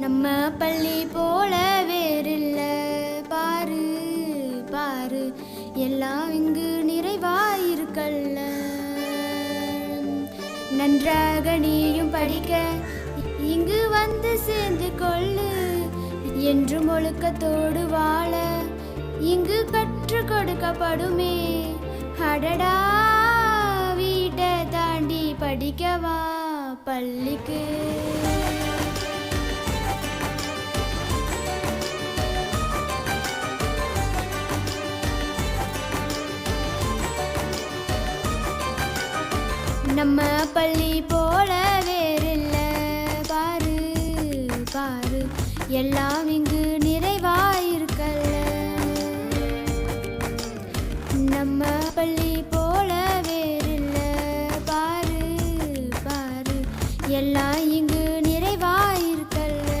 நம்ம பள்ளி போல வேறில்ல. பாரு பாரு எல்லாம் இங்கு நிறைவாயிருக்கல்ல. நன்றாக நீயும் படிக்க இங்கு வந்து சேர்ந்து கொள்ளு. என்றும் ஒழுக்கத்தோடு வாழ இங்கு கற்றுக் கொடுக்கப்படுமே. அடடா வீட்டை தாண்டி படிக்கவா பள்ளிக்கு? நம்ம பள்ளி போல வேறில்ல. பாரு பாரு எல்லாம் இங்கு நிறைவாயிருக்கல்ல. நம்ம பள்ளி போல வேறில்ல. பாரு பாரு எல்லாம் இங்கு நிறைவாயிருக்கல்ல.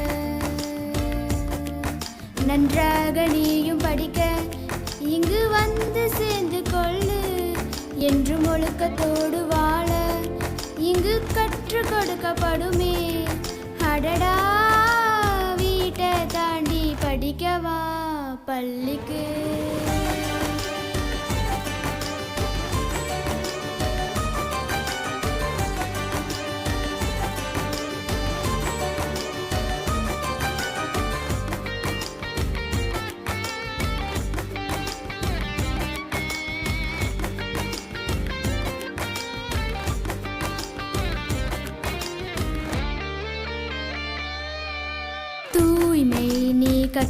நன்றாக நீயும் படிக்க இங்கு வந்து சேர்ந்து கொள்ளு. என்றும் ஒழுக்கத்தோடு வாழ கற்றுக் அடடா வீட்டை தாண்டி படிக்கவா பள்ளிக்கு? remaining.